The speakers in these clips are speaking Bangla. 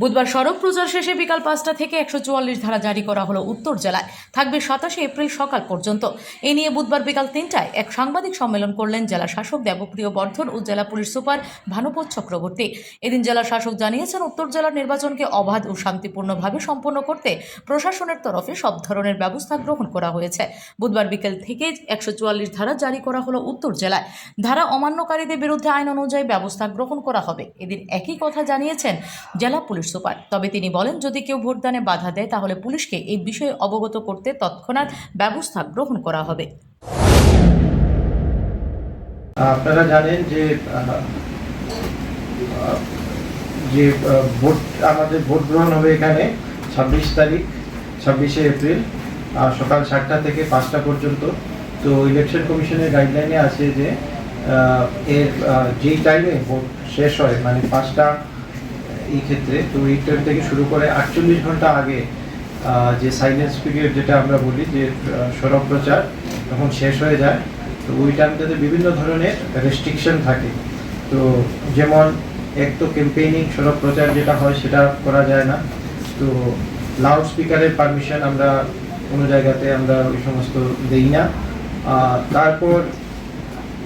বুধবার সড়ক প্রচার শেষে বিকাল পাঁচটা থেকে একশো চুয়াল্লিশ ধারা জারি করা হলো উত্তর জেলায়। থাকবে সাতাশে এপ্রিল সকাল পর্যন্ত। এ নিয়ে বুধবার বিকাল তিনটায় এক সাংবাদিক সম্মেলন করলেন জেলা শাসক দেবপ্রিয় বর্ধন ও জেলা পুলিশ সুপার ভানুপত চক্রবর্তী। এদিন জেলা শাসক জানিয়েছেন, উত্তর জেলার নির্বাচনকে অবাধ ও শান্তিপূর্ণভাবে সম্পন্ন করতে প্রশাসনের তরফে সব ধরনের ব্যবস্থা গ্রহণ করা হয়েছে। বুধবার বিকেল থেকে একশো চুয়াল্লিশ ধারা জারি করা হলো উত্তর জেলায়। ধারা অমান্যকারীদের বিরুদ্ধে আইন অনুযায়ী ব্যবস্থা গ্রহণ করা হবে। এদিন একই কথা জানিয়েছেন জেলা পুলিশ সুপার। তবে তিনি বলেন, যদি কেউ ভোটদানে বাধা দেয়, তাহলে পুলিশকে এই বিষয়ে অবগত করতে তৎক্ষণাৎ ব্যবস্থা গ্রহণ করা হবে। আপনারা জানেন যে যে ভোট, আমাদের ভোট গ্রহণ হবে এখানে ছাব্বিশ তারিখ, ছাব্বিশে এপ্রিল সকাল সাতটা থেকে পাঁচটা পর্যন্ত। তো ইলেকশন কমিশনের গাইডলাইনে আছে যে এর যেই টাইমে ভোট শেষ হয় মানে পাঁচটা এই ক্ষেত্রে। তো এই টাইম থেকে শুরু করে আটচল্লিশ ঘণ্টা আগে যে সাইলেন্স পিরিয়ড যেটা আমরা বলি, যে সড়ক প্রচার তখন শেষ হয়ে যায়, তো ওই টাইমটাতে বিভিন্ন ধরনের রেস্ট্রিকশন থাকে। তো যেমন এক তো ক্যাম্পেইনিং সড়ক প্রচার যেটা হয় সেটা করা যায় না। তো লাউড স্পিকারের পারমিশন আমরা কোনো জায়গাতে আমরা ওই সমস্ত দেই না। তারপর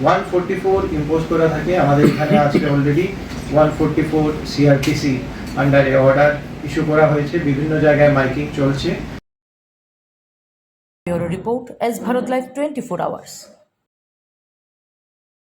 ওয়ান ফোরটি ফোর ইম্পোজ করা থাকে। আমাদের এখানে আজকে already one forty four CRTC আন্ডারে অর্ডার ইস্যু করা হয়েছে, বিভিন্ন জায়গায় মাইকিং চলছে। Bureau report S Bharat live twenty four hours.